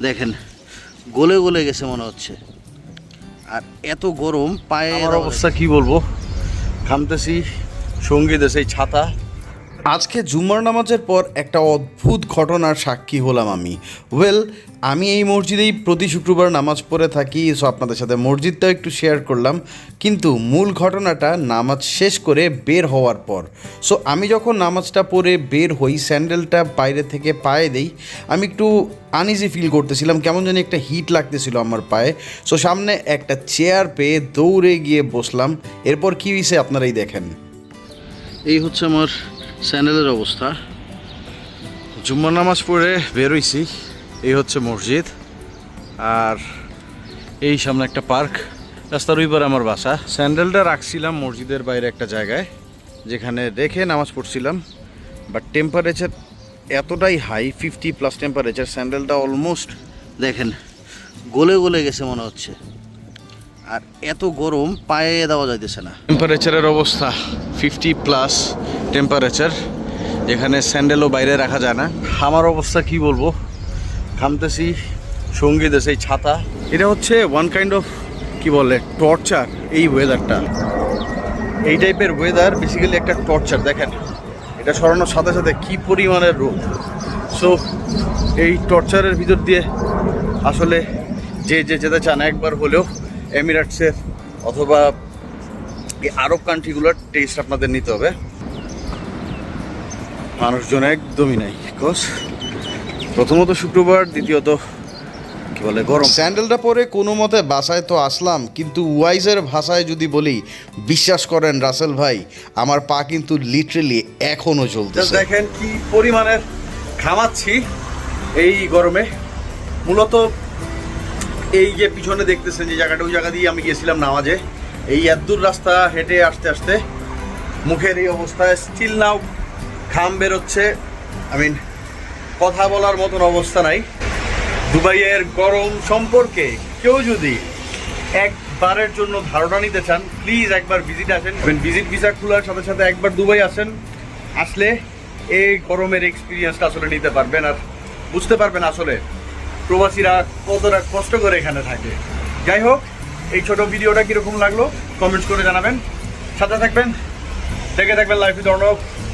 দেখেন, গলে গলে গেছে মনে হচ্ছে। আর এত গরম, পায়ে অবস্থা কি বলব? ঘামতেছি সংগীত সেই ছাতা। আজকে জুম্মার নামাজের পর একটা অদ্ভুত ঘটনার সাক্ষী হলাম আমি। ওয়েল আমি এই মসজিদেই প্রতি শুক্রবার নামাজ পড়ে থাকি সো আপনাদের সাথে মসজিদটাও একটু শেয়ার করলাম। কিন্তু মূল ঘটনাটা নামাজ শেষ করে বের হওয়ার পর। সো আমি যখন নামাজটা পড়ে বের হই, স্যান্ডেলটা বাইরে থেকে পায়ে দেই, আমি একটু আনইজি ফিল করতেছিলাম, কেমন জানি একটা হিট লাগতেছিল আমার পায়ে। সো সামনে একটা চেয়ার পেয়ে দৌড়ে গিয়ে বসলাম। এরপর কী হয়েছে আপনারাই দেখেন। এই হচ্ছে আমার স্যান্ডেলের অবস্থা। জুম্মার নামাজ পড়ে বেরোইছি এই হচ্ছে মসজিদ। আর এই সামনে একটা পার্ক। রাস্তার ওই পারে আমার বাসা। স্যান্ডেলটা রাখছিলাম মসজিদের বাইরে একটা জায়গায়, যেখানে রেখে নামাজ পড়ছিলাম। বাট টেম্পারেচার এতটাই হাই ফিফটি প্লাস টেম্পারেচার স্যান্ডেলটা অলমোস্ট দেখেন, গলে গলে গেছে মনে হচ্ছে। আর এত গরম, পায়ে দেওয়া যাইতেছে না। টেম্পারেচারের অবস্থা ফিফটি প্লাস টেম্পারেচার এখানে স্যান্ডেলও বাইরে রাখা যায় না। আমার অবস্থা কি বলব? ঘামতেছি সঙ্গী দেশে এই ছাতা। এটা হচ্ছে ওয়ান কাইন্ড অফ কি বলে টর্চার এই ওয়েদারটা এই টাইপের ওয়েদার বেসিক্যালি একটা টর্চার দেখেন। এটা সরানোর সাথে সাথে কি পরিমাণের রোদ সো এই টর্চারের ভিতর দিয়ে আসলে যে যে যেতে চান একবার হলেও এমিরেটসের অথবা এই আরব কান্ট্রিগুলোর টেস্ট আপনাদের নিতে হবে। মানুষজন একদমই নাই বিকজ প্রথমত শুক্রবার দ্বিতীয়ত কি বলে গরম। স্যান্ডেলটা পরে কোনো মতে বাসায় তো আসলাম কিন্তু ওয়াইজের ভাষায় যদি বলি বিশ্বাস করেন রাসেল ভাই আমার পা কিন্তু লিটারেলি এখনও Just চলতেছে দেখেন কি পরিমাণের ঘামাচ্ছি এই গরমে। মূলত এই যে পিছনে দেখতেছেন যে জায়গাটা ওই জায়গা দিয়ে আমি গিয়েছিলাম নামাজে। এই এদ্দুর রাস্তা হেঁটে আসতে আসতে মুখের এই অবস্থায় স্টিল নাও ঘাম বেরোচ্ছে। আই মিন কথা বলার মতন অবস্থা নাই। দুবাইয়ের গরম সম্পর্কে কেউ যদি একবারের জন্য ধারণা নিতে চান প্লিজ একবার ভিজিট আসেন। ভিজিট ভিসা খোলার সাথে সাথে একবার দুবাই আসেন। আসলে এই গরমের এক্সপিরিয়েন্সটা আসলে নিতে পারবেন আর বুঝতে পারবেন আসলে প্রবাসীরা কতটা কষ্ট করে এখানে থাকে। যাই হোক, এই ছোট ভিডিওটা কীরকম লাগল কমেন্টস করে জানাবেন। সাথে থাকবেন। দেখে থাকবেন লাইফ উইথ অর্ণব